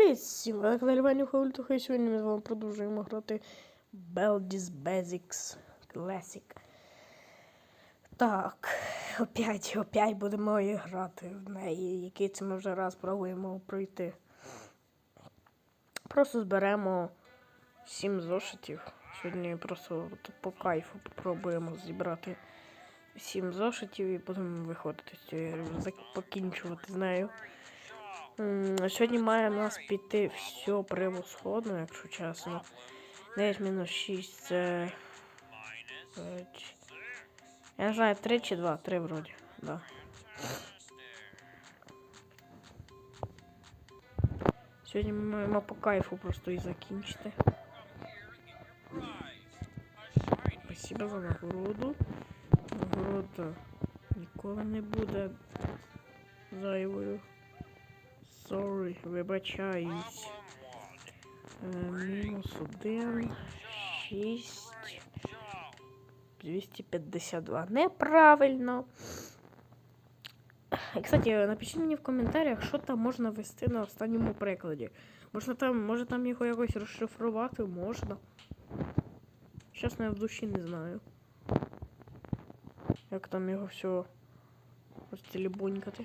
Привіт всім! Ви на каналі Ваню Хавультуха і сьогодні ми з вами продовжуємо грати Beldi's Basics Classic. Так, опять, опять будемо грати в неї, який це ми вже раз пробуємо пройти. Просто зберемо 7 зошитів. Сьогодні просто по кайфу попробуємо зібрати 7 зошитів і будемо виходити з цієї покінчувати з нею. Сьогодні має в нас піти все превосходно, якщо чесно. 9 мінус 6 це. Я не знаю, 3 чи 2, 3 вроді. Да. Сьогодні ми маємо по кайфу просто і закінчити. Спасибо за нагороду. Нагорода ніколи не буде зайвою. Sorry, вибачаюсь. Е, мінус один, шість, 252. Неправильно. Кстати, напишіть мені в коментарях, що там можна ввести на останньому прикладі. Можна там, може там його якось розшифрувати, можна. Чесно, я в душі не знаю. Як там його все розтелебунькати.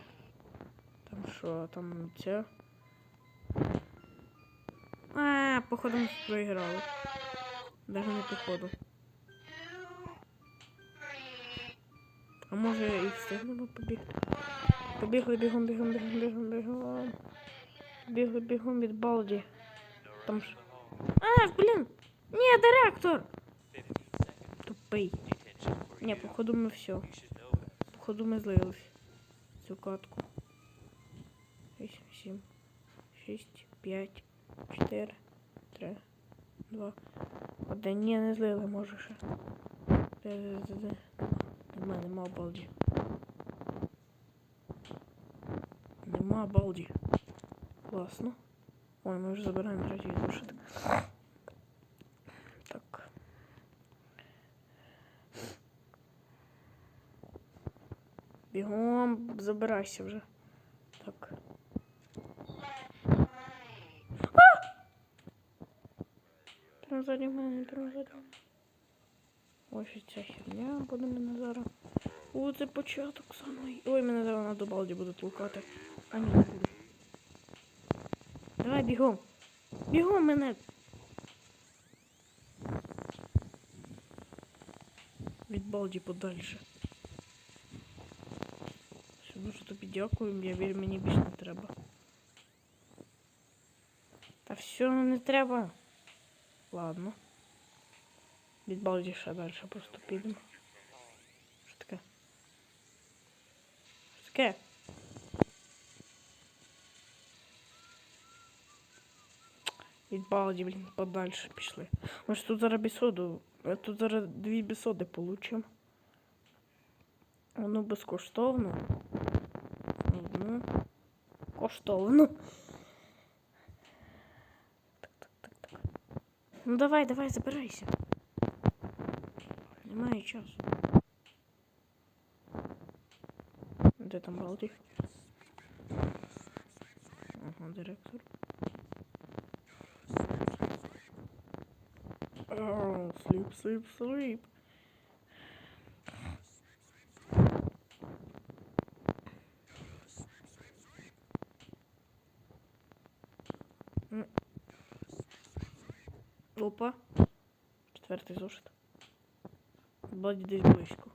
Що, там це. А, походу ми проіграли. Даже не походу. А може і встигнемо побігти? Побігли бігом, бігом, бігом, бігом, бігом. Бігли бігом від балді. Там ж. А, блін! Ні, директор! Тупий. Ні, походу ми все. Походу ми злились. Цю катку. 8, 7, 6, 5, 4, 3, 2, 1. Ні, не злили, може ще. Де. Нема, балді. Нема балді. Класно. Ой, ми вже забираємо третій зошит. Так. Бігом, забирайся вже. Так. Прям ззаді мене, прям ззаді. Ось ця херня буде мене зараз. О, це початок самий. Ой, мене зараз на добалді будуть лукати. А ні, не буду. Давай бігом. Бігом мене. Від балді подальше. Все, дуже тобі дякую, я вірю, мені більше не треба. Та все не треба. Ладно. Від балді ще далі просто підемо. Що таке? Що таке? Від балді, блін, подальше пішли. Ми ж тут зараз бісоду. Тут зараз дві бісоди получимо. Одну безкоштовну. Одну коштовну. Ну давай, давай, забирайся. Немає часу. Де там балді? Ага, директор. Oh, sleep, sleep, sleep. Опа. Четвертий зошит. Бладі десь близько.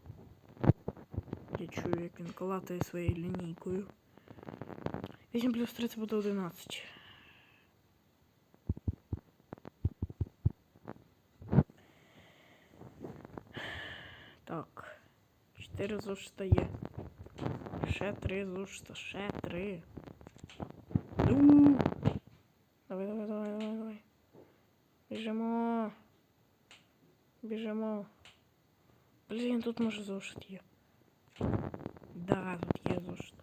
Я чую, як він калатає своєю лінійкою. 8 плюс 3 це буде 11. Так. 4 зошита є. Ще 3 зошита, ще 3. Ну. Давай, давай, давай, давай, давай. Біжимо. Блін, тут може зошит є. Да, тут є зошит.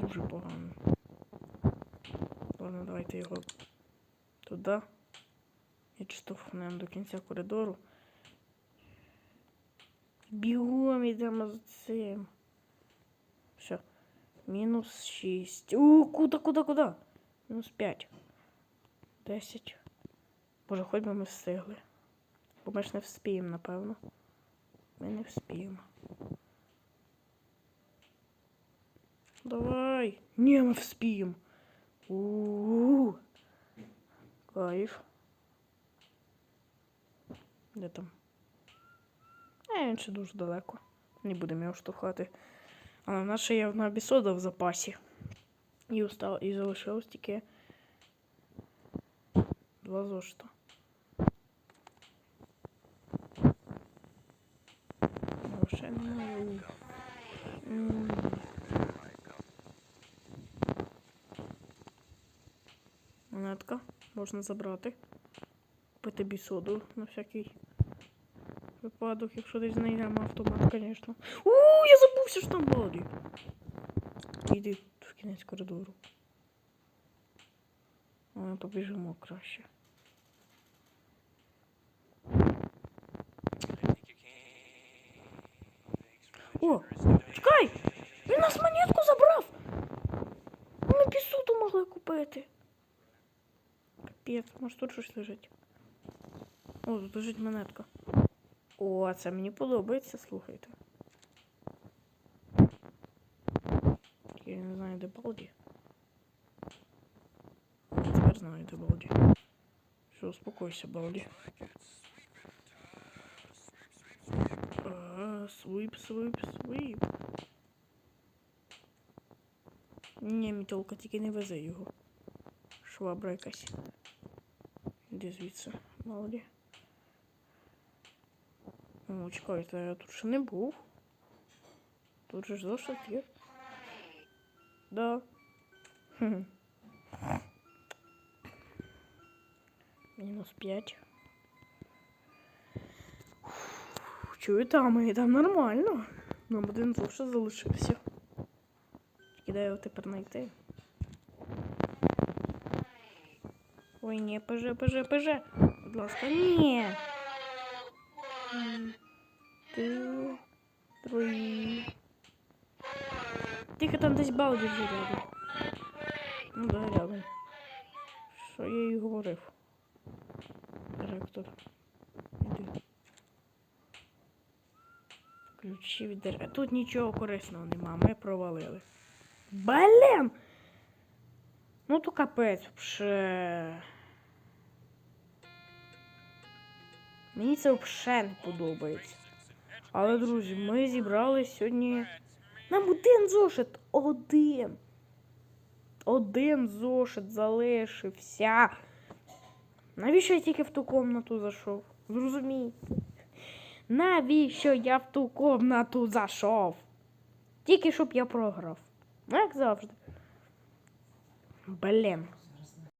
Дуже погано. Ладно, давайте його туди. І штовхнемо до кінця коридору. Бігом йдемо за цим. Все. Мінус 6. У, куда, куда, куда? Мінус 5. 10. Боже, хоч би ми встигли. Бо ми ж не вспіємо, напевно. Ми не вспіємо. Давай. Ні, ми вспіємо. У-у-у. Кайф. Де там? Е, він ще дуже далеко. Не будемо його штовхати. Але ще є одна бісода в запасі. І, устав, і залишилось тільки два зошита. Грошей немає. Монетка можна забрати. Купити бісоду на всякий випадок, якщо десь знайдемо автомат, звісно. У, я забувся, що там балді. Іди в кінець коридору. Побіжимо краще. О, чекай! Він нас монетку забрав! Ми бісуду могли купити. Капець, може тут щось лежить. О, тут лежить монетка. О, це мені подобається, слухайте. Я не знаю, де Балді. Тепер знаю, де Балді. Все, успокойся, Балді. А, свип, свип, свип. Ні, мітолка тільки не везе його. Швабра якась. Іди звідси, Балді. О, чекайте, я тут ще не був. Тут же ж зошит є. Да. Мінус 5. Чую там, і там нормально. Нам один зошит залишився. Тільки де його тепер знайти. Ой, ні, ПЖ, ПЖ, ПЖ. Будь ласка, ні. Ти. Тихо, там десь балді вже рядом. Ну да, рядом. Що я їй говорив? Директор. Іди. Ключі від директора. Тут нічого корисного нема, ми провалили. Блін! Ну то капець вже. Мені це взагалі не подобається. Але, друзі, ми зібрали сьогодні. Нам один зошит. Один. Один зошит залишився. Навіщо я тільки в ту комнату зайшов? Зрозумійте. Навіщо я в ту комнату зайшов? Тільки щоб я програв. Як завжди. Блін.